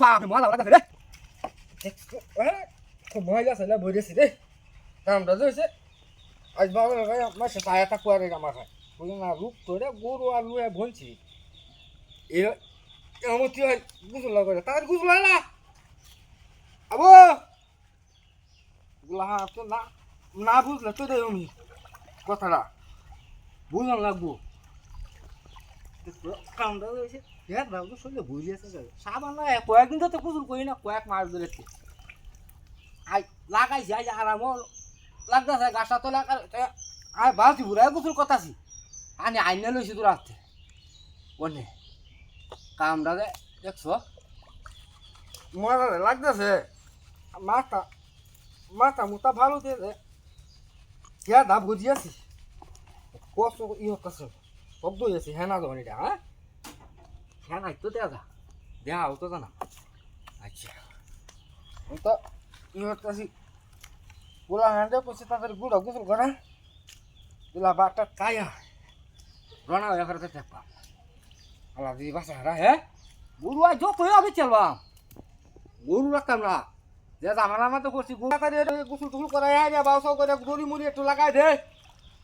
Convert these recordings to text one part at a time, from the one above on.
বাপ রে। মজা লাগছে রে মহিলা ছেলে বইরেছি রে কামটা হয়েছে। আজ বাবা ভাই আমার সে পায়াটা কুয়ারে আমার খায় বুঝলি না, রূপ তোরে গরু আর লুয়ে ভনছি এ, এমন কি হয়, গুসল করে, তার গুসল হয় না। আবো! গুলা হ্যাঁ তো না না বুঝলে তো রে আমি। কথাটা বুঝলাম লাগবো। কামটা হয়েছে হ্যাঁ সাবান না কয়েকদিন তো কুসুল করি না কয়েক মাস ধরেছে আই লাগাইছি আজ আরাম লাগতেছে গাছটা তো লাগা আয় বালতি বুড়াই গোসল কথাছি আনি আইনে লইছি তোর হাতে অনে কামটা দে দেখছ মজা লাগতেছে মাথা মাথা মুতা ভালো দিয়ে কে দা বুঝিয়াছি কষ্ট ই হতেছে শব্দ হয়েছে হ্যাঁ না যখন এটা হ্যাঁ হ্যাঁ নাই তো দেয়া যা দেয়া হতো না। আচ্ছা। তো ই হতেছি পুরা হ্যান্ডে পড়ছে তাদের গুড়া গোসল করা দিলা বাটা কায়া রনা হয়ে করে দেখবা আল্লাহ দিদি বাসা হারা হ্যাঁ গরু আজ যতই আমি চলবাম গরু রাখতাম না যে জামানা মতো করছি গুড়া করে গোসল টুসল করে রে বাউসাও করে দড়ি মুড়ি একটু লাগাই দে।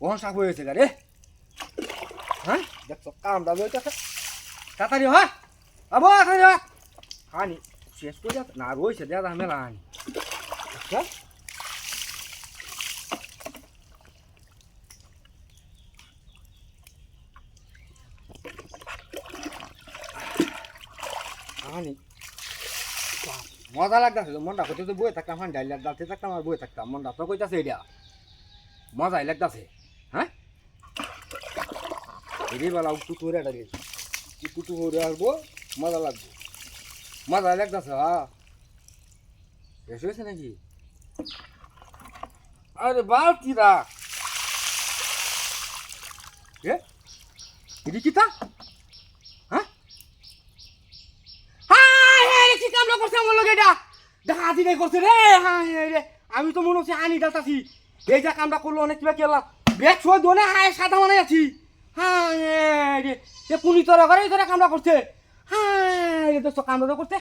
ওখান সাপ হয়েছে গা রে হ্যাঁ দেখছ কামটা দইতেছে তাড়াতাড়ি হ। আবো, তাড়াতাড়ি হ। হানি শেষ করে যাচ্ছে না রয়েছে দেয়া মেলা হানি আচ্ছা। হানি মজা লাগতেছে তো, মনটা করতে তো বয়ে থাকতাম হান ডাইলার ডালতে থাকতাম আর বয়ে থাকতাম, মনটা তো কইতাছে এটা মজাই লাগতাছে। হ্যাঁ? এদিকে বেলা উঠু করে এটা আসব মজা লাগবে। মজা লাগতেছে হ্যাঁ হয়েছে নাকি? আরে বালতি রাখ। এ? এদি কি তা? হ্যাঁ? রে, কি কামড়া করছে আমার লগে এটা? ডাকাতি রে করছে রে? হাই রে। আমি তো মনে হচ্ছে আনি ডালতাছি এই যা কামটা করল অনেক কিবা কেলা ছয় দোনে, হায়, সাদা মানে আছি। হ্যাঁ রে পুনি তোরা করে কামড়া করছে। হ্যাঁ রে তো কামড়া করছে।